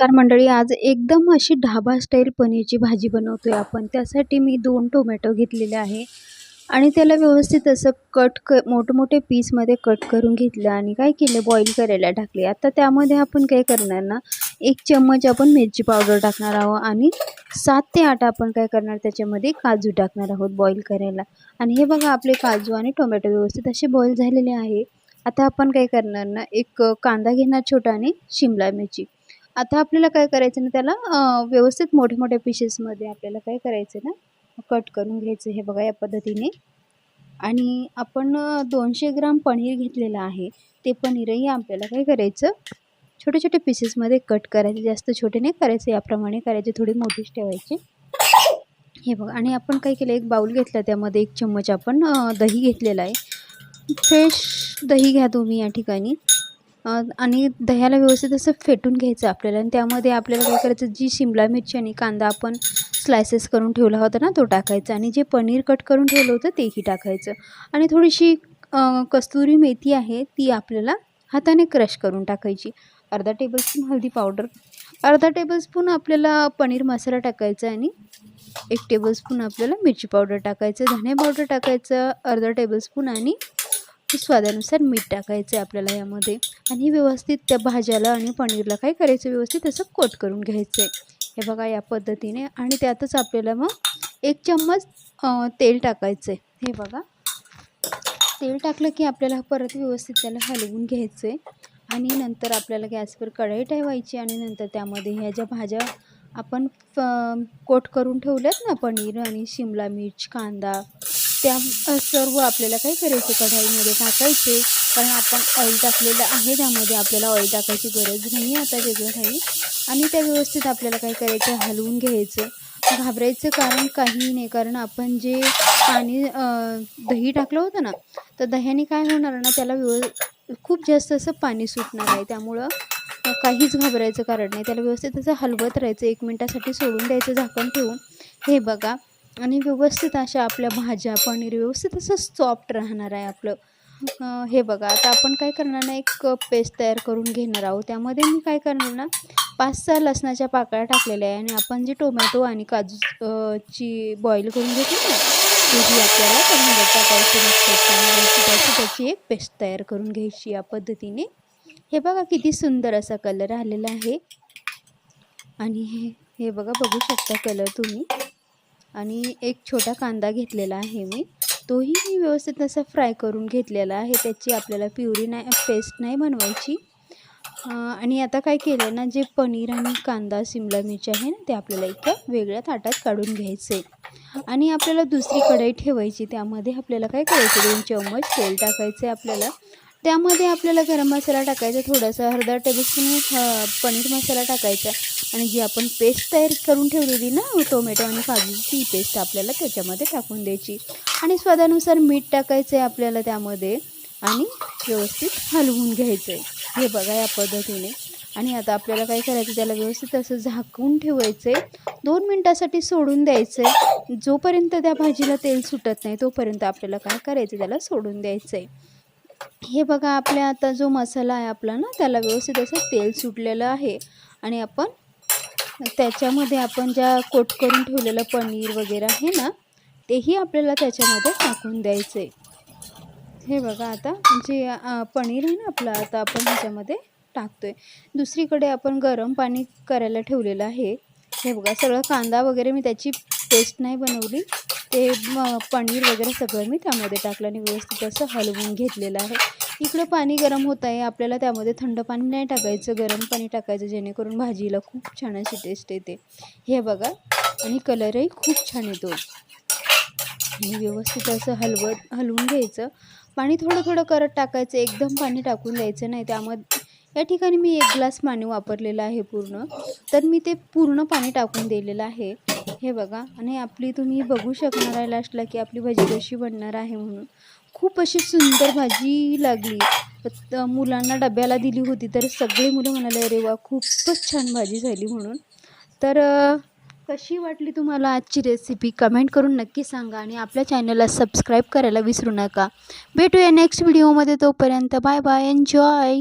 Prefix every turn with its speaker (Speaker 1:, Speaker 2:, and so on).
Speaker 1: नमस्कार मंडळी आज एकदम अशी ढाबा स्टाईल पनीरची भाजी बनवतोय आपण. त्यासाठी मी दोन टोमॅटो घेतलेले आहे आणि त्याला व्यवस्थित असं कट क मोठमोठे पीसमध्ये कट करून घेतलं आणि काय केलं? बॉईल करायला टाकले. आता त्यामध्ये आपण काय करणार ना एक चम्मच आपण मिरची पावडर टाकणार आहोत आणि सात ते आठ आपण काय करणार त्याच्यामध्ये काजू टाकणार आहोत बॉईल करायला. आणि हे बघा आपले काजू आणि टोमॅटो व्यवस्थित असे बॉईल झालेले आहे. आता आपण काय करणार ना एक कांदा घेणार छोटा आणि शिमला मिरची. आता आपल्याला काय करायचं ना त्याला व्यवस्थित मोठे मोठ्या पिशेसमध्ये आपल्याला काय करायचं ना कट करून घ्यायचं हे बघा या पद्धतीने. आणि आपण दोनशे ग्राम पनीर घेतलेलं आहे ते पनीरही आपल्याला काय करायचं छोटे छोटे पीसेसमध्ये कट करायचे जास्त छोटे नाही करायचे याप्रमाणे करायचे थोडी मोठीच ठेवायची. हे बघा आणि आपण काय केलं एक बाऊल घेतला त्यामध्ये एक चम्मच आपण दही घेतलेला आहे. फ्रेश दही घ्या तुम्ही या ठिकाणी. आणि दह्याला व्यवस्थित असं फेटून घ्यायचं आपल्याला. आणि त्यामध्ये आपल्याला काय करायचं जी शिमला मिरची आणि कांदा आपण स्लायसेस करून ठेवला होता ना तो टाकायचा. आणि जे पनीर कट करून ठेवलं होतं तेही टाकायचं. आणि थोडीशी कस्तुरी मेथी आहे ती आपल्याला हाताने क्रश करून टाकायची. अर्धा टेबलस्पून हळदी पावडर अर्धा टेबलस्पून आपल्याला पनीर मसाला टाकायचा आणि एक टेबलस्पून आपल्याला मिरची पावडर टाकायचं धने पावडर टाकायचं अर्धा टेबलस्पून आणि स्वादानुसार मीठ टाकायचं आहे आपल्याला यामध्ये. आणि व्यवस्थित त्या भाज्याला आणि पनीरला काय करायचं व्यवस्थित असं कोट करून घ्यायचं आहे हे बघा या पद्धतीने. आणि त्यातच आपल्याला मग एक चम्मच तेल टाकायचं आहे हे बघा. तेल टाकलं की आपल्याला परत व्यवस्थित त्याला हलवून घ्यायचं आहे आणि नंतर आपल्याला गॅसवर कढई ठेवायची आणि नंतर त्यामध्ये ह्या ज्या भाज्या आपण कोट करून ठेवल्यात ना पनीर आणि शिमला मिर्च कांदा त्या सर्व आपल्याला काय करायचे कढाईमध्ये टाकायचे. कारण आपण ऑइल टाकलेलं आहे त्यामध्ये आपल्याला ऑइल टाकायची गरज नाही आता वेगळं काही. आणि त्या व्यवस्थित आपल्याला काय करायचं? हलवून घ्यायचं. घाबरायचं कारण काही नाही. कारण आपण जे पाणी दही टाकलं होतं ना तर दह्याने काय होणार ना त्याला व्यव खूप जास्त असं पाणी सुटणार आहे. त्यामुळं काहीच घाबरायचं कारण नाही. त्याला व्यवस्थित असं हलवत राहायचं. एक मिनटासाठी सोडून द्यायचं झाकण ठेवून. हे बघा. आणि व्यवस्थित अशा आपल्या भाज्या पनीर व्यवस्थित असं सॉफ्ट राहणार आहे आपलं. हे बघा आता आपण काय करणार ना एक पेस्ट तयार करून घेणार आहोत. त्यामध्ये मी काय करणार ना पाच सहा लसणाच्या पाकळ्या टाकलेल्या आहे आणि आपण जे टोमॅटो आणि काजू ची बॉईल करून घेतली ना तेही आपल्याला त्याची त्याची एक पेस्ट तयार करून घ्यायची या पद्धतीने. हे बघा किती सुंदर असा कलर आलेला आहे. आणि हे हे बघा बघू शकता कलर तुम्ही. आणि एक छोटा कांदा घेतलेला आहे मी. तोही मी व्यवस्थित असा फ्राय करून घेतलेला आहे. त्याची आपल्याला प्युरी नाही पेस्ट नाही बनवायची. आणि आता काय केलं ना जे पनीर आणि कांदा शिमला मिरची आहे ना ते आपल्याला एका वेगळ्या ताटात काढून घ्यायचे. आणि आपल्याला दुसरी कढई ठेवायची. त्यामध्ये आपल्याला काय करायचं? दोन चम्मच तेल टाकायचे आपल्याला. त्यामध्ये आपल्याला गरम मसाला टाकायचा थोडासा अर्धा टेबलस्पून पनीर मसाला टाकायचा. आणि जी आपण पेस्ट तयार करून ठेवलेली ना टोमॅटो आणि काजूची ती पेस्ट आपल्याला त्याच्यामध्ये टाकून द्यायची. आणि स्वादानुसार मीठ टाकायचं आहे आपल्याला त्यामध्ये आणि व्यवस्थित हलवून घ्यायचं आहे हे बघा या पद्धतीने. आणि आता आपल्याला काय करायचं त्याला व्यवस्थित असं झाकून ठेवायचं आहे दोन मिनटासाठी सोडून द्यायचं आहे जोपर्यंत त्या भाजीला तेल सुटत नाही तोपर्यंत आपल्याला काय करायचं त्याला सोडून द्यायचं आहे हे बघा आपल्या आता जो मसाला आहे आपला ना त्याला व्यवस्थित असं तेल सुटलेलं आहे. आणि आपण त्याच्यामध्ये आपण ज्या कोट करून ठेवलेलं पनीर वगैरे आहे ना तेही आपल्याला त्याच्यामध्ये टाकून द्यायचं आहे हे बघा आता जे पनीर आहे ना आपलं आता आपण ह्याच्यामध्ये टाकतो आहे दुसरीकडे आपण गरम पाणी करायला ठेवलेलं आहे. हे बघा सगळं कांदा वगैरे मी त्याची पेस्ट नाही बनवली. ते म पनीर वगैरे सगळं मी त्यामध्ये टाकलं आणि व्यवस्थित असं हलवून घेतलेलं आहे. इकडं पाणी गरम होत आहे. आपल्याला त्यामध्ये थंड पाणी नाही टाकायचं. गरम पाणी टाकायचं जेणेकरून भाजीला खूप छान अशी टेस्ट येते. हे बघा आणि कलरही खूप छान येतो. आणि व्यवस्थित असं हलवत हलवून घ्यायचं. पाणी थोडं थोडं करत टाकायचं. एकदम पाणी टाकून द्यायचं नाही. त्यामध्ये या ठिकाणी मी एक ग्लास पाणी वापरलेलं आहे पूर्ण. तर मी ते पूर्ण पाणी टाकून दिलेलं आहे. हे बघा आणि आपली तुम्ही बघू शकणार आहे लास्टला की आपली भाजी कशी बनणार आहे म्हणून. खूप अशी सुंदर भाजी लागली. मुलांना डब्याला दिली होती तर सगळे मुलं म्हणाले अरे वा खूपच छान भाजी झाली म्हणून. तर कशी वाटली तुम्हाला आजची रेसिपी कमेंट करून नक्की सांगा आणि आपल्या चॅनलला सबस्क्राईब करायला विसरू नका. भेटूया नेक्स्ट व्हिडिओमध्ये तोपर्यंत. Bye bye enjoy